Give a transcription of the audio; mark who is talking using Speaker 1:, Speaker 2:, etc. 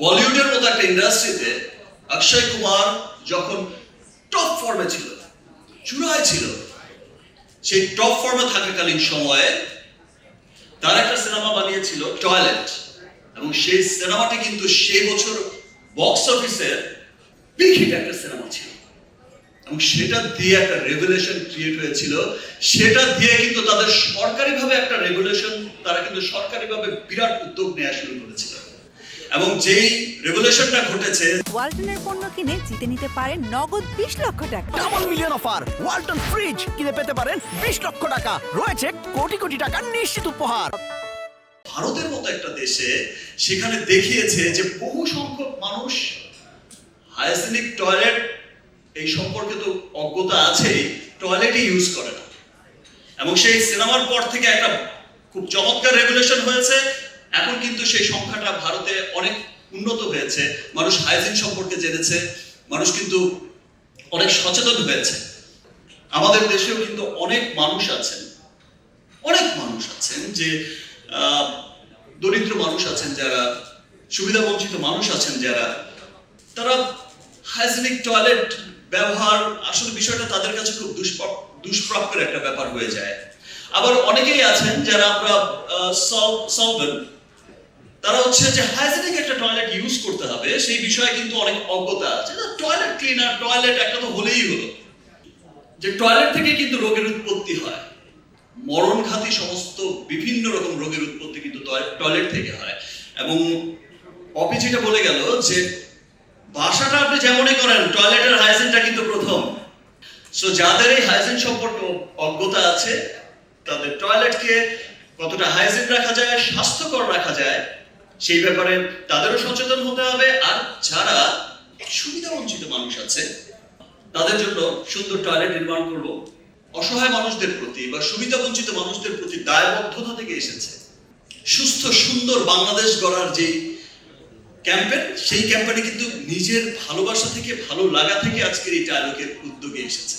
Speaker 1: বলিউডের মতো একটা ইন্ডাস্ট্রিতে অক্ষয় কুমার যখন টপ ফর্মে ছিল, চূড়ায় ছিল, সেই টপ ফর্মে থাকাকালীন সময়ে তার একটা সিনেমা বানিয়েছিল টয়লেট এবং সেই সিনেমাটি কিন্তু সেই বছর বক্স অফিসের বিগ একটা সিনেমা ছিল। এবং সেটা দিয়ে একটা রেভুলেশন ক্রিয়েট হয়েছিল। সেটা দিয়ে কিন্তু তাদের সরকারিভাবে একটা রেগুলেশন তারা কিন্তু সরকারিভাবে বিরাট উদ্যোগ নেওয়া শুরু করেছিল। এবং যেই রেগুলেশনটা ঘটেছে
Speaker 2: ওয়ালটনের পণ্য কিনে জিতে নিতে পারেন নগদ বিশ লক্ষ টাকা।
Speaker 3: Double million offer Walton fridge কিনে পেতে পারেন বিশ লক্ষ টাকা। রয়েছে কোটি কোটি টাকার নিশ্চিত উপহার।
Speaker 1: ভারতের মতো একটা দেশে সেখানে দেখিয়েছে যে বহু সংখ্যক মানুষ হাইজেনিক টয়লেট এই সম্পর্কে তো অজ্ঞতা আছেই টয়লেটই ইউজ করে না। এবং সেই সিনেমার পর থেকে একটা খুব চমৎকার রেগুলেশন হয়েছে এখন কিন্তু সেই সংখ্যাটা ভারতে অনেক উন্নত হয়েছে। মানুষ হাইজিন সম্পর্কে জেনেছে, মানুষ কিন্তু অনেক সচেতন হয়েছে। আমাদের দেশেও কিন্তু অনেক মানুষ আছেন, অনেক মানুষ আছেন যে দরিদ্র মানুষ আছেন যারা সুবিধা বঞ্চিত মানুষ আছেন যারা, তারা হাইজেনিক টয়লেট ব্যবহার আসলে বিষয়টা তাদের কাছে খুব দুষ্প্রাপ, দুষ্প্রাপ্যের একটা ব্যাপার হয়ে যায়। আবার অনেকেই আছেন যারা আমরা সলভেন তারা হচ্ছে যে হাইজেনিক একটা টয়লেট ইউজ করতে হবে, সেই বিষয়ে কিন্তু অনেক অজ্ঞতা আছে। টয়লেট ক্লিনার টয়লেট একটা তো হলেই হলো। যে টয়লেট থেকে কিন্তু রোগের উৎপত্তি হয়। মরণঘাতী সমস্ত বিভিন্ন রকম রোগের উৎপত্তি কিন্তু টয়- টয়লেট থেকে হয়। এবং অপি যেটা বলে গেল যে বাসাটা আপনি যেমনই করেন টয়লেটের হাইজিনটা কিন্তু প্রথম। সো যাদের এই হাইজিন সম্পর্কে অজ্ঞতা আছে, তাদের টয়লেটকে কতটা হাইজিন রাখা যায়, স্বাস্থ্যকর রাখা যায় সেই ব্যাপারে তাদেরও সচেতন হতে হবে। আর যারা সুবিধা বঞ্চিত মানুষ আছে, তাদের জন্য সুন্দর টয়লেট নির্মাণ করব। অসহায় মানুষদের প্রতি বা সুবিধা বঞ্চিত মানুষদের প্রতি দায়বদ্ধতা থেকে এসেছে। সুস্থ, সুন্দর বাংলাদেশ গড়ার যে ক্যাম্পেন সেই ক্যাম্পেনে কিন্তু নিজের ভালোবাসা থেকে, ভালো লাগা থেকে আজকের এই ডায়লগের উদ্যোগে এসেছে।